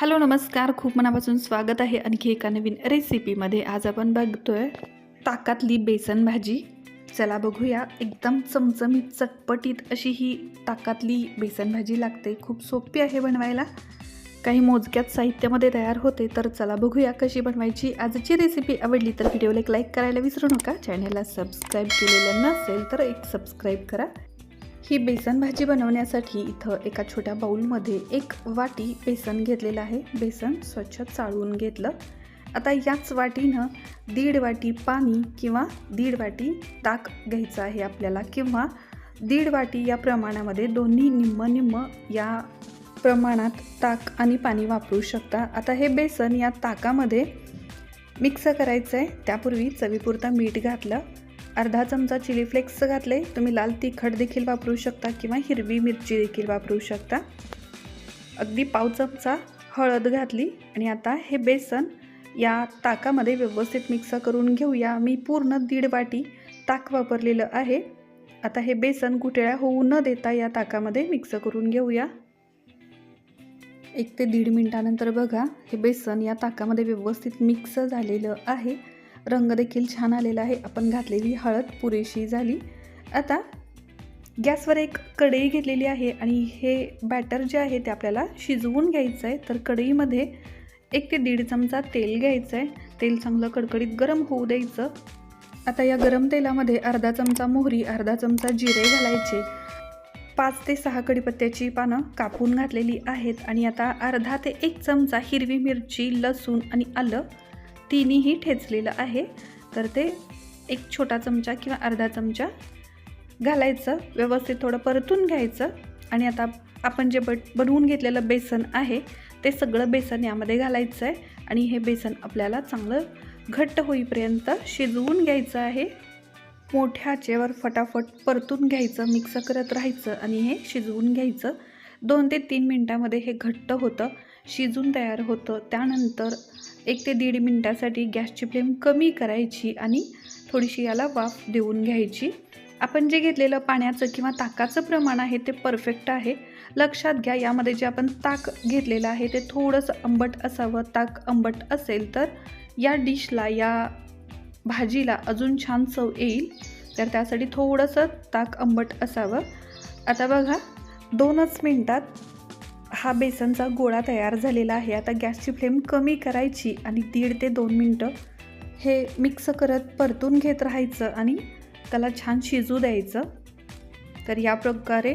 Hello नमस्कार. खूप मनापासून स्वागत आहे आणखी एका नवीन रेसिपीमध्ये. आज आपण बघतोय ताकातली बेसन भाजी. चला बघूया. एकदम चमचमीत चटपटीत अशी ही ताकातली बेसन भाजी लागते. खूप सोपी आहे बनवायला. काही मोजक्यात साहित्यामध्ये तयार होते तर चला बघूया कशी बनवायची. आजची रेसिपी आवडली तर व्हिडिओला एक लाईक करायला विसरू नका. चॅनलला सबस्क्राईब केलेलं नसेल तर एक सबस्क्राईब करा. ही बेसन भाजी बनवण्यासाठी इथं एका छोट्या बाऊलमध्ये एक वाटी बेसन घेतलेलं आहे. बेसन स्वच्छ चाळून घेतलं. आता याच वाटीनं दीड वाटी पाणी किंवा दीड वाटी ताक घ्यायचं आहे आपल्याला किंवा दीड वाटी या प्रमाणामध्ये दोन्ही निम्म निम्म या प्रमाणात ताक आणि पाणी वापरू शकता. आता हे बेसन या ताकामध्ये मिक्स करायचं आहे त्यापूर्वी चवीपुरता मीठ घातलं. अर्धा चमचा चिली फ्लेक्स घातले. तुम्ही लाल तिखट देखील वापरू शकता किंवा हिरवी मिरची देखील वापरू शकता. अगदी पाव चमचा हळद घातली आणि आता हे बेसन या ताकामध्ये व्यवस्थित मिक्स करून घेऊया. मी पूर्ण दीड वाटी ताक वापरलेलं आहे. आता हे बेसन गुठळ्या होऊ न देता या ताकामध्ये मिक्स करून घेऊया. एक ते दीड मिनटानंतर बघा हे बेसन या ताकामध्ये व्यवस्थित मिक्स झालेलं आहे. रंग देखील छान आलेला आहे. आपण घातलेली हळद पुरेशी झाली. आता गॅसवर एक कढई घेतलेली आहे आणि हे बॅटर जे आहे ते आपल्याला शिजवून घ्यायचं आहे. तर कढईमध्ये एक ते दीड चमचा तेल घ्यायचं आहे. तेल चांगलं कडकडीत गरम होऊ द्यायचं. आता या गरम तेलामध्ये अर्धा चमचा मोहरी अर्धा चमचा जिरे घालायचे. पाच ते सहा कडीपत्त्याची पानं कापून घातलेली आहेत आणि आता अर्धा ते एक चमचा हिरवी मिरची लसूण आणि आलं तिन्हीही ठेचलेलं आहे. तर ते एक छोटा चमचा किंवा अर्धा चमचा घालायचं व्यवस्थित थोडं परतून घ्यायचं आणि आता आपण जे बट बनवून घेतलेलं बेसन आहे ते सगळं बेसन यामध्ये घालायचं आहे आणि हे बेसन आपल्याला चांगलं घट्ट होईपर्यंत शिजवून घ्यायचं आहे. मोठ्या आचेवर फटाफट परतून घ्यायचं मिक्स करत राहायचं आणि हे शिजवून घ्यायचं. दोन ते तीन मिनटामध्ये हे घट्ट होतं शिजून तयार होतं. त्यानंतर एक ते दीड मिनटासाठी गॅसची फ्लेम कमी करायची आणि थोडीशी याला वाफ देऊन घ्यायची. आपण जे घेतलेलं पाण्याचं किंवा ताकाचं प्रमाण आहे ते परफेक्ट आहे. लक्षात घ्या यामध्ये जे आपण ताक घेतलेलं आहे ते थोडंसं आंबट असावं. ताक आंबट असेल तर या डिशला या भाजीला अजून छान चव येईल. तर त्यासाठी थोडंसं ताक आंबट असावं. आता बघा दोनच मिनटात हा बेसनचा गोळा तयार झालेला आहे. आता गॅसची फ्लेम कमी करायची आणि दीड ते दोन मिनटं हे मिक्स करत परतून घेत राहायचं आणि त्याला छान शिजू द्यायचं. तर या प्रकारे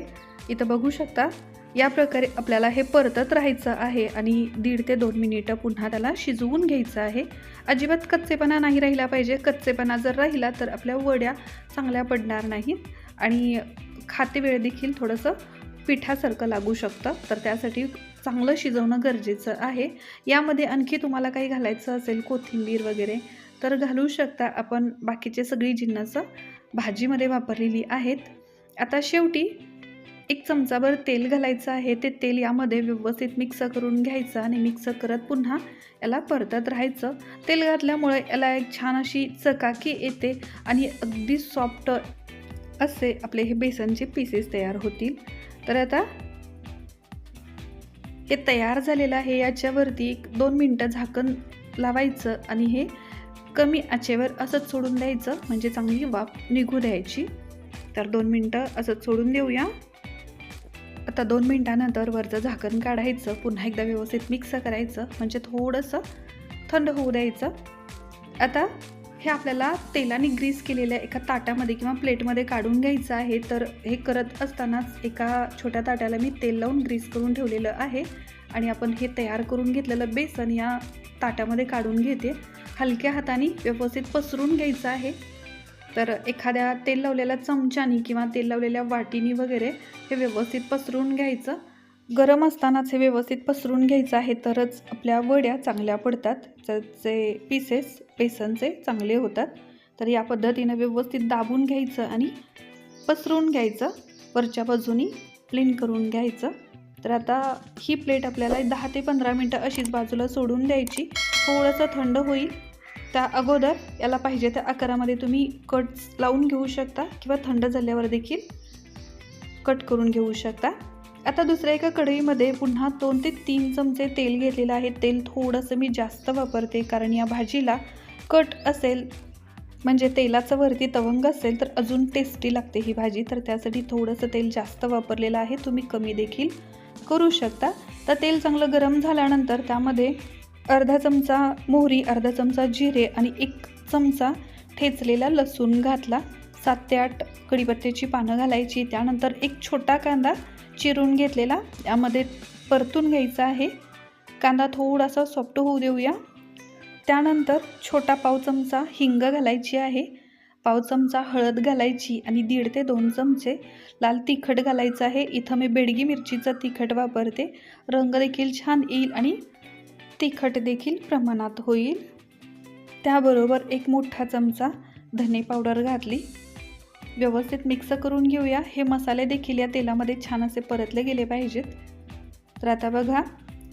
इथं बघू शकता या प्रकारे आपल्याला हे परतत राहायचं आहे आणि दीड ते दोन मिनिटं पुन्हा त्याला शिजवून घ्यायचं आहे. अजिबात कच्चेपणा नाही राहिला पाहिजे. कच्चेपणा जर राहिला तर आपल्या वड्या चांगल्या पडणार नाहीत आणि खाते वेळ देखील थोडंसं पिठासारखं लागू शकतं. तर त्यासाठी चांगलं शिजवणं गरजेचं आहे. यामध्ये आणखी तुम्हाला काही घालायचं असेल कोथिंबीर वगैरे तर घालू शकता आपण. बाकीचे सगळी जिन्नसं भाजीमध्ये वापरलेली आहेत. आता शेवटी एक चमचाभर तेल घालायचं आहे. ते तेल यामध्ये व्यवस्थित मिक्स करून घ्यायचं आणि मिक्स करत पुन्हा याला परतत राहायचं. तेल घातल्यामुळे याला एक छान अशी चकाकी येते आणि अगदी सॉफ्ट असे आपले हे बेसनचे पीसेस तयार होतील. तर आता हे तयार झालेलं आहे. याच्यावरती एक दोन मिनटं झाकण लावायचं आणि हे कमी आचेवर असंच सोडून द्यायचं. म्हणजे चांगली वाफ निघू द्यायची. तर दोन मिनटं असंच सोडून देऊया. आता दोन मिनटानंतर वरचं झाकण काढायचं. पुन्हा एकदा व्यवस्थित मिक्स करायचं. म्हणजे थोडंसं थंड होऊ द्यायचं. आता हे आपल्याला तेलाने ग्रीस केलेल्या एका ताटामध्ये किंवा प्लेटमध्ये काढून घ्यायचं आहे. तर हे करत असतानाच एका छोट्या ताट्याला मी तेल लावून ग्रीस करून ठेवलेलं आहे. आणि आपण हे तयार करून घेतलेलं बेसन या ताटामध्ये काढून घेते. हलक्या हाताने व्यवस्थित पसरून घ्यायचं आहे. तर एखाद्या तेल लावलेल्या चमच्यानी किंवा तेल लावलेल्या वाटीनी वगैरे हे व्यवस्थित पसरून घ्यायचं. गरम असतानाच हे व्यवस्थित पसरून घ्यायचं आहे तरच आपल्या वड्या चांगल्या पडतात. त्याचे पीसेस बेसनचे चांगले होतात. तर या पद्धतीनं व्यवस्थित दाबून घ्यायचं आणि पसरून घ्यायचं. वरच्या बाजूनी प्लेन करून घ्यायचं. तर आता ही प्लेट आपल्याला दहा ते पंधरा मिनटं अशीच बाजूला सोडून द्यायची. थोडंसं थंड होईल. त्या अगोदर याला पाहिजे त्या आकारामध्ये तुम्ही कट लावून घेऊ शकता किंवा थंड झाल्यावर देखील कट करून घेऊ शकता. आता दुसऱ्या एका कढईमध्ये पुन्हा दोन ते तीन चमचे तेल घेतलेलं आहे. तेल थोडंसं मी जास्त वापरते कारण या भाजीला कट असेल म्हणजे तेलाचं वरती तवंग असेल तर अजून टेस्टी लागते ही भाजी. तर त्यासाठी थोडंसं तेल जास्त वापरलेलं आहे. तुम्ही कमी देखील करू शकता. तर तेल चांगलं गरम झाल्यानंतर त्यामध्ये अर्धा चमचा मोहरी अर्धा चमचा जिरे आणि एक चमचा ठेचलेला लसूण घातला. सात ते आठ कढीपत्त्याची पानं घालायची. त्यानंतर एक छोटा कांदा चिरून घेतलेला. यामध्ये परतून घ्यायचा आहे. कांदा थोडासा सॉफ्ट होऊ देऊया. त्यानंतर छोटा पाव चमचा हिंग घालायची आहे. पाव चमचा हळद घालायची आणि दीड ते दोन चमचे लाल तिखट घालायचं आहे. इथं मी बेडगी मिरचीचं तिखट वापरते. रंग देखील छान येईल आणि तिखट देखील प्रमाणात होईल. त्याबरोबर एक मोठा चमचा धने पावडर घातली. व्यवस्थित मिक्स करून घेऊया. हे मसाले देखील या तेलामध्ये छान असे परतले गेले पाहिजेत. तर आता बघा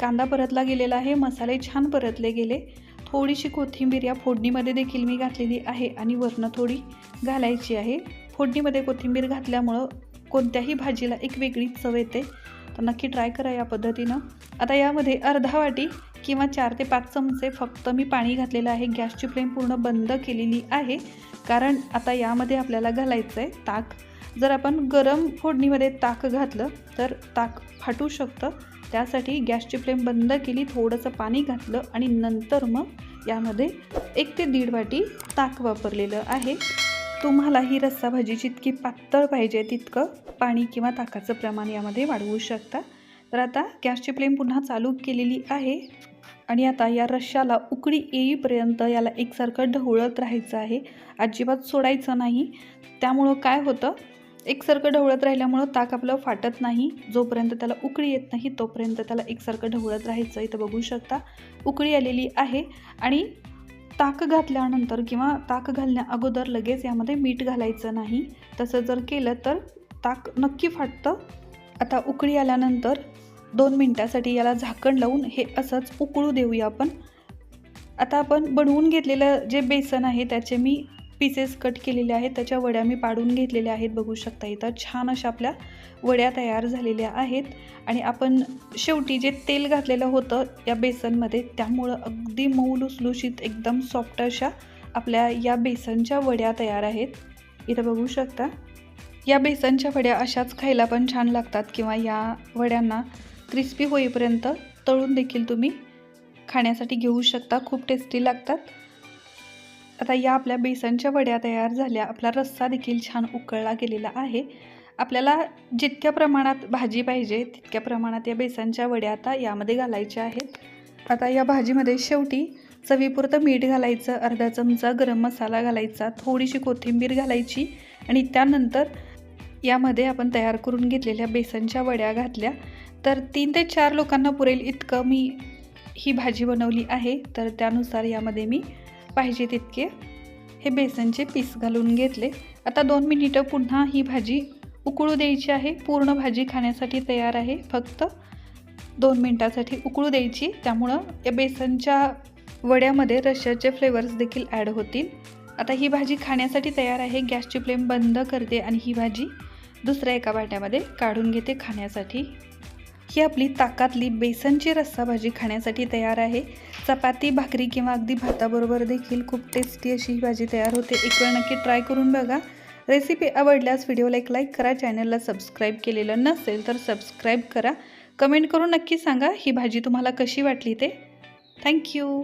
कांदा परतला गेलेला आहे मसाले छान परतले गेले. थोडीशी कोथिंबीर या फोडणीमध्ये देखील मी घातलेली आहे आणि वरनं थोडी घालायची आहे. फोडणीमध्ये कोथिंबीर घातल्यामुळं कोणत्याही भाजीला एक वेगळी चव येते. तर नक्की ट्राय करा या पद्धतीनं. आता यामध्ये अर्धा वाटी किंवा चार ते पाच चमचे फक्त मी पाणी घातलेलं आहे. गॅसची फ्लेम पूर्ण बंद केलेली आहे. कारण आता यामध्ये आपल्याला घालायचं आहे ताक. जर आपण गरम फोडणीमध्ये ताक घातलं तर ताक फाटू शकतं. त्यासाठी गॅसची फ्लेम बंद केली थोडंसं पाणी घातलं आणि नंतर मग यामध्ये एक ते दीड वाटी ताक वापरलेलं आहे. तुम्हाला ही रस्सा भाजी जितकी पातळ पाहिजे तितकं पाणी किंवा ताकाचं प्रमाण यामध्ये वाढवू शकता. तर आता गॅसची फ्लेम पुन्हा चालू केलेली आहे. आणि आता या रश्शाला उकळी येईपर्यंत याला एकसारखं ढवळत राहायचं आहे. अजिबात सोडायचं नाही. त्यामुळं काय होतं? एकसारखं ढवळत राहिल्यामुळं ताक आपलं फाटत नाही. जोपर्यंत त्याला उकळी येत नाही तोपर्यंत त्याला एकसारखं ढवळत राहायचं. इथं बघू शकता उकळी आलेली आहे. आणि ताक घातल्यानंतर किंवा ताक घालण्या अगोदर लगेच यामध्ये मीठ घालायचं नाही. तसं जर केलं तर ताक नक्की फाटतं. आता उकळी आल्यानंतर दोन मिनटासाठी याला झाकण लावून हे असंच उकळू देऊया आपण. आता आपण बनवून घेतलेलं जे बेसन आहे त्याचे मी पीसेस कट केलेले आहेत. त्याच्या वड्या मी पाडून घेतलेल्या आहेत बघू शकता इथं. छान अशा आपल्या वड्या तयार झालेल्या आहेत. आणि आपण शेवटी जे तेल घातलेलं होतं या बेसनमध्ये त्यामुळं अगदी मऊ लुसलुशीत एकदम सॉफ्ट अशा आपल्या या बेसनच्या वड्या तयार आहेत. इथं बघू शकता. या बेसनच्या वड्या अशाच खायला पण छान लागतात किंवा या वड्यांना क्रिस्पी होईपर्यंत तळून देखील तुम्ही खाण्यासाठी घेऊ शकता. खूप टेस्टी लागतात. आता या आपल्या बेसनच्या वड्या तयार झाल्या. आपला रस्सा देखील छान उकळला गेलेला आहे. आपल्याला जितक्या प्रमाणात भाजी पाहिजे तितक्या प्रमाणात या बेसनच्या वड्या आता यामध्ये घालायच्या आहेत. आता या भाजीमध्ये शेवटी चवीपुरतं मीठ घालायचं अर्धा चमचा गरम मसाला घालायचा थोडीशी कोथिंबीर घालायची आणि त्यानंतर यामध्ये आपण तयार करून घेतलेल्या बेसनच्या वड्या घातल्या. तर तीन ते चार लोकांना पुरेल इतकं मी ही भाजी बनवली आहे. तर त्यानुसार यामध्ये मी पाहिजे तितके हे बेसनचे पीस घालून घेतले. आता दोन मिनिटं पुन्हा ही भाजी उकळू द्यायची आहे. पूर्ण भाजी खाण्यासाठी तयार आहे. फक्त दोन मिनटासाठी उकळू द्यायची. त्यामुळं या बेसनच्या वड्यामध्ये रशियाचे फ्लेवर्स देखील ॲड होतील. आता ही भाजी खाण्यासाठी तयार आहे. गॅसची फ्लेम बंद करते आणि ही भाजी दुसऱ्या एका वाट्यामध्ये काढून घेते खाण्यासाठी. ही आपली ताकातली बेसनची रस्सा भाजी खाण्यासाठी तयार आहे. चपाती भाकरी किंवा अगदी भाताबरोबर देखील खूप टेस्टी अशी ही भाजी तयार होते. एक वेळ नक्की ट्राय करून बघा. रेसिपी आवडल्यास व्हिडिओला एक लाईक करा. चॅनलला सबस्क्राईब केलेलं नसेल तर सबस्क्राईब करा. कमेंट करून नक्की सांगा ही भाजी तुम्हाला कशी वाटली ते. थँक्यू